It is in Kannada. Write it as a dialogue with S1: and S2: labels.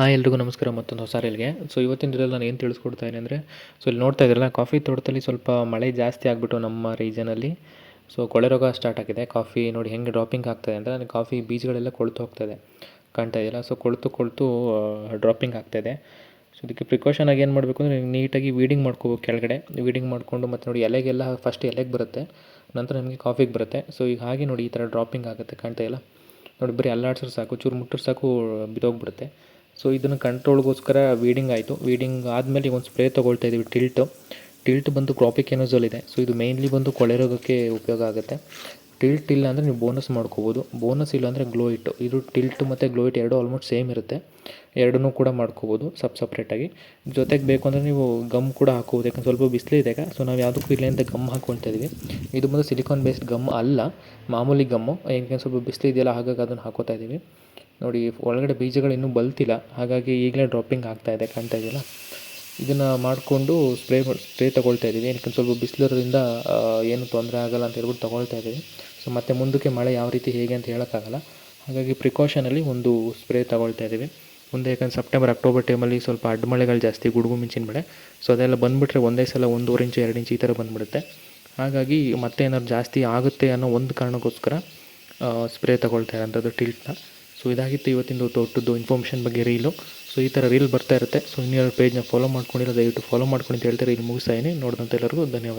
S1: ಹಾಯ್ ಎಲ್ರಿಗೂ ನಮಸ್ಕಾರ, ಮತ್ತೊಂದು ಹೊಸ ರೈಲ್ಗೆ ಸೊ ಇವತ್ತಿನ ದಿನದಲ್ಲಿ ನಾನು ಏನು ತಿಳಿಸ್ಕೊಡ್ತಾ ಇದ್ದೀನಿ ಅಂದರೆ ಸೊ ಇಲ್ಲಿ ನೋಡ್ತಾ ಇದ್ದೀರಲ್ಲ ಕಾಫಿ ತೋಟದಲ್ಲಿ ಸ್ವಲ್ಪ ಮಳೆ ಜಾಸ್ತಿ ಆಗಿಬಿಟ್ಟು ನಮ್ಮ ರೀಜನಲ್ಲಿ ಸೊ ಕೊಳೆ ರೋಗ ಸ್ಟಾರ್ಟ್ ಆಗಿದೆ. ಕಾಫಿ ನೋಡಿ ಹೆಂಗೆ ಡ್ರಾಪಿಂಗ್ ಆಗ್ತಾಯಿದೆ ಅಂದರೆ ನನಗೆ ಕಾಫಿ ಬೀಜಗಳೆಲ್ಲ ಕೊಳ್ತು ಹೋಗ್ತಾಯಿದೆ ಕಾಣ್ತಾ ಇದೆಯಲ್ಲ ಸೊ ಕೊಳ್ತು ಕೊಳ್ತು ಡ್ರಾಪಿಂಗ್ ಆಗ್ತಾಯಿದೆ ಸೊ ಇದಕ್ಕೆ ಪ್ರಿಕಾಷನ್ ಆಗಿ ಏನು ಮಾಡಬೇಕು ಅಂದರೆ, ನೀಟಾಗಿ ವೀಡಿಂಗ್ ಮಾಡ್ಕೋಬೇಕು ಕೆಳಗಡೆ. ವೀಡಿಂಗ್ ಮಾಡಿಕೊಂಡು ಮತ್ತು ನೋಡಿ ಎಲೆಗೆಲ್ಲ ಫಸ್ಟ್ ಎಲೆಗೆ ಬರುತ್ತೆ, ನಂತರ ನಮಗೆ ಕಾಫಿಗೆ ಬರುತ್ತೆ. ಸೊ ಈಗ ಹಾಗೆ ನೋಡಿ ಈ ಥರ ಡ್ರಾಪಿಂಗ್ ಆಗುತ್ತೆ, ಕಾಣ್ತಾ ಇಲ್ಲ ನೋಡಿ ಬರೀ ಅಲ್ಲಾಡ್ಸಿದ್ರೆ ಸಾಕು, ಚೂರು ಮುಟ್ಟರು ಸಾಕು, ಬಿದ್ದೋಗ್ಬಿಡುತ್ತೆ. ಸೊ ಇದನ್ನು ಕಂಟ್ರೋಲ್ಗೋಸ್ಕರ ವೀಡಿಂಗ್ ಆಯಿತು. ವೀಡಿಂಗ್ ಆದಮೇಲೆ ಈಗ ಒಂದು ಸ್ಪ್ರೇ ತೊಗೊಳ್ತಾ ಇದ್ದೀವಿ ಟಿಲ್ಟು ಟಿಲ್ಟ್ ಬಂದು ಕ್ರಾಪಿಕ್ ಎನೋಸಲ್ ಇದೆ. ಸೊ ಇದು ಮೇಯ್ನ್ಲಿ ಬಂದು ಕೊಳೆ ರೋಗಕ್ಕೆ ಉಪಯೋಗ ಆಗುತ್ತೆ. ಟಿಲ್ಟ್ ಇಲ್ಲ ಅಂದರೆ ನೀವು ಬೋನಸ್ ಮಾಡ್ಕೋಬೋದು. ಬೋನಸ್ ಇಲ್ಲ ಅಂದರೆ ಗ್ಲೋ ಇಟ್ಟು ಇದು ಟಿಲ್ಟ್ ಮತ್ತು ಗ್ಲೋ ಇಟ್ ಎರಡು ಆಲ್ಮೋಸ್ಟ್ ಸೇಮ್ ಇರುತ್ತೆ. ಎರಡನ್ನೂ ಕೂಡ ಮಾಡ್ಕೋಬೋದು ಸಪ್ ಸಪ್ರೇಟಾಗಿ ಜೊತೆಗೆ ಬೇಕು ಅಂದರೆ ನೀವು ಗಮ್ ಕೂಡ ಹಾಕೋಬೋದು. ಯಾಕಂದ್ರೆ ಸ್ವಲ್ಪ ಬಿಸಿಲಿದೆ ಸೊ ನಾವು ಯಾವುದಕ್ಕೂ ಇಲ್ಲ ಅಂತ ಗಮ್ ಹಾಕ್ಕೊಳ್ತಾ ಇದೀವಿ. ಇದು ಬಂದು ಸಿಲಿಕಾನ್ ಬೇಸ್ಡ್ ಗಮ್ ಅಲ್ಲ, ಮಾಮೂಲಿ ಗಮ್ಮು ಯಾಕೆಂದ್ರೆ ಸ್ವಲ್ಪ ಬಿಸಿಲಿದೆಯಲ್ಲ ಹಾಗಾಗಿ ಅದನ್ನು ಹಾಕೋತಾ ಇದ್ದೀವಿ ನೋಡಿ, ಒಳಗಡೆ ಬೀಜಗಳು ಇನ್ನೂ ಬಲ್ತಿಲ್ಲ. ಹಾಗಾಗಿ ಈಗಲೇ ಡ್ರಾಪಿಂಗ್ ಆಗ್ತಾ ಇದೆ, ಕಾಣ್ತಾ ಇದೆಯಲ್ಲ? ಇದನ್ನು ಮಾಡಿಕೊಂಡು ಸ್ಪ್ರೇ ಸ್ಪ್ರೇ ತೊಗೊಳ್ತಾ ಇದ್ದೀವಿ. ಯಾಕಂದ್ರೆ ಸ್ವಲ್ಪ ಬಿಸಿಲಿರೋದ್ರಿಂದ ಏನು ತೊಂದರೆ ಆಗಲ್ಲ ಅಂತ ಹೇಳ್ಬಿಟ್ಟು ತೊಗೊಳ್ತಾ ಇದ್ದೀವಿ. ಸೊ ಮತ್ತೆ ಮುಂದಕ್ಕೆ ಮಳೆ ಯಾವ ರೀತಿ ಹೇಗೆ ಅಂತ ಹೇಳೋಕ್ಕಾಗಲ್ಲ. ಹಾಗಾಗಿ ಪ್ರಿಕಾಷನಲ್ಲಿ ಒಂದು ಸ್ಪ್ರೇ ತೊಗೊಳ್ತಾ ಇದ್ದೀವಿ. ಮುಂದೆ ಯಾಕಂದ್ರೆ ಸೆಪ್ಟೆಂಬರ್ ಅಕ್ಟೋಬರ್ ಟೈಮಲ್ಲಿ ಸ್ವಲ್ಪ ಅಡ್ಡ ಮಳೆಗಳು ಜಾಸ್ತಿ, ಗುಡುಗು ಮಿಂಚಿನ ಮಳೆ. ಸೊ ಅದೆಲ್ಲ ಬಂದುಬಿಟ್ರೆ ಒಂದೇ ಸಲ ಒಂದೂವರೆ ಇಂಚು, ಎರಡು ಇಂಚು ಈ ಥರ ಬಂದುಬಿಡುತ್ತೆ. ಹಾಗಾಗಿ ಮತ್ತೆ ಏನಾದ್ರು ಜಾಸ್ತಿ ಆಗುತ್ತೆ ಅನ್ನೋ ಒಂದು ಕಾರಣಕ್ಕೋಸ್ಕರ ಸ್ಪ್ರೇ ತೊಗೊಳ್ತಾ ಇರೋಂಥದ್ದು ಟಿಲ್ಟ್ನ ಸೊ ಇದಾಗಿತ್ತು ಇವತ್ತಿಂದು ದೊಡ್ಡದು ಇನ್ಫಾರ್ಮೇಷನ್ ಬಗ್ಗೆ ರೀಲು ಸೊ ಈ ಥರ ರೀಲ್ ಬರ್ತಾ ಇರುತ್ತೆ. ಸೊ ಇನ್ನೆರಡು ಪೇಜ್ನ ಫಾಲೋ ಮಾಡ್ಕೊಂಡಿಲ್ಲ, ದಯವಿಟ್ಟು ಫಾಲೋ ಮಾಡ್ಕೊಂಡು ಅಂತ ಹೇಳ್ತಾರೆ ಇಲ್ಲಿ ಮುಗಿಸ್ತಾ ಇದೀನಿ ನೋಡಿದಂಥ ಎಲ್ಲರಿಗೂ ಧನ್ಯವಾದ.